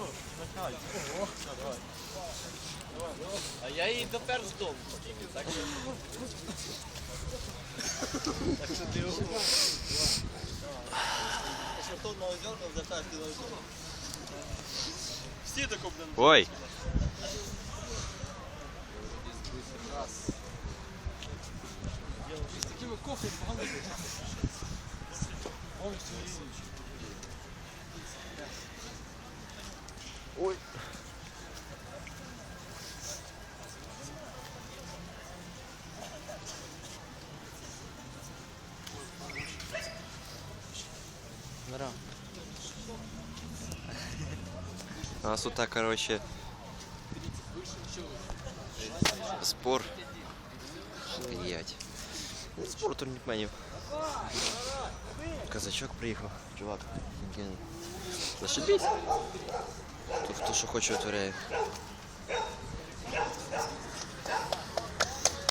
що? Нахай. Все, давай. А я її допер з дому. Так що... Так що ти угу. Шартовна озерка, запер ти на озерка. Всі тако, блин. Ой! З такими кофе погано. Ой. Здорово. У нас тут так, короче, спор. Блять. Ну, Спор турнікменів. Казачок приїхав, чувак. офігенний. Хто що хоче витворяє.